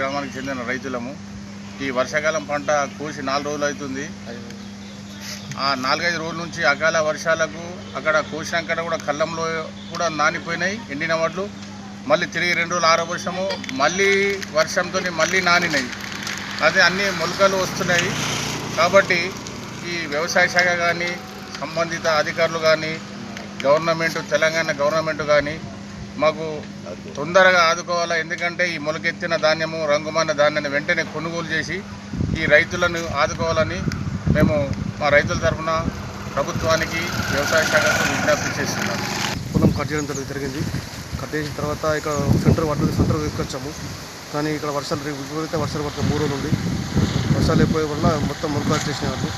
గ్రామానికి చెందిన రైతులము. ఈ వర్షాకాలం పంట కోసి నాలుగు రోజులు అవుతుంది. ఆ నాలుగైదు రోజుల నుంచి అకాల వర్షాలకు అక్కడ కోసినాక కూడా కళ్ళంలో కూడా నానిపోయినాయి ఎండిన వడ్లు. మళ్ళీ తిరిగి రెండు రోజులు ఆరో వర్షము మళ్ళీ వర్షంతో మళ్ళీ నానినాయి. అదే అన్ని మొలకలు వస్తున్నాయి. కాబట్టి ఈ వ్యవసాయ శాఖ కానీ సంబంధిత అధికారులు కానీ గవర్నమెంట్ తెలంగాణ గవర్నమెంట్ కానీ మాకు తొందరగా ఆదుకోవాలా. ఎందుకంటే ఈ మొలకెత్తిన ధాన్యము రంగుమాన ధాన్యాన్ని వెంటనే కొనుగోలు చేసి ఈ రైతులను ఆదుకోవాలని మేము మా రైతుల తరఫున ప్రభుత్వానికి వ్యవసాయ శాఖకు విజ్ఞప్తి చేస్తున్నాం పొలం కట్ చేయడం జరిగింది. కట్ చేసిన తర్వాత ఇక్కడ సెంటర్ వాటర్ సెంటర్ తీసుకొచ్చాము. కానీ ఇక్కడ వర్షాలు విపరీత వర్షాలు పడుతుంది మూడు రోజులు ఉంది వర్షాలు ఎక్కువ వల్ల మొత్తం మొలక వచ్చేసినాయి వాళ్ళు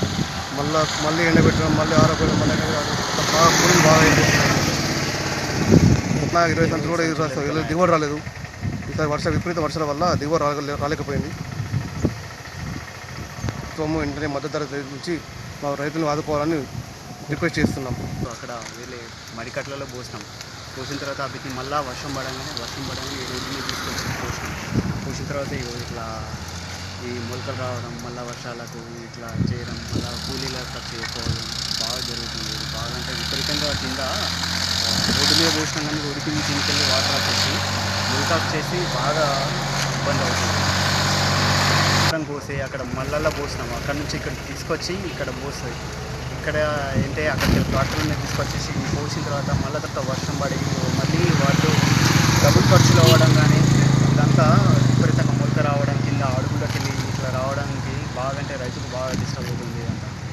మళ్ళీ మళ్ళీ ఎండబెట్టడం మళ్ళీ ఆరోగ్యం మళ్ళీ బాగా పూలు బాగా ఎండేసినాయి ఇరవై సంవత్సరాలు కూడా ఎదురు దిగుబడి రాలేదు. ఈసారి వర్ష విపరీత వర్షాల వల్ల దిగుబడి రాలే రాలేకపోయింది. ప్రభుత్వము వెంటనే మద్దతు ధర నుంచి మా రైతులను ఆదుకోవాలని రిక్వెస్ట్ చేస్తున్నాం. అక్కడ వేరే మడికట్లలో పోసినాం. పోసిన తర్వాత అవికి మళ్ళీ వర్షం పడగానే వర్షం పడగానే ఈ రోడ్డు తీసుకొచ్చి పోసినాం. పోసిన తర్వాత ఇట్లా ఈ మొలకలు రావడం మళ్ళీ వర్షాలకు ఇట్లా చేయడం మళ్ళీ కూలీల ఖర్చు ఎక్కువ బాగా జరుగుతుంది. బాగా అంటే విపరీతంగా కింద రోడ్డు మీద పోసిన కానీ రోడ్డుకి తీసుకెళ్ళి వాటర్ వచ్చేసి ఇంకా వచ్చేసి బాగా ఇబ్బంది అవుతుంది. పోసి అక్కడ మల్లల్లో పోసినాము అక్కడ నుంచి ఇక్కడ తీసుకొచ్చి ఇక్కడ పోస్తుంది ఇక్కడ ఏంటంటే అక్కడికి వాటర్ మీద తీసుకొచ్చేసి పోసిన తర్వాత మళ్ళీ తర్వాత వర్షం పడి మళ్ళీ వాటర్ డబుల్ ఖర్చులు అవ్వడం కానీ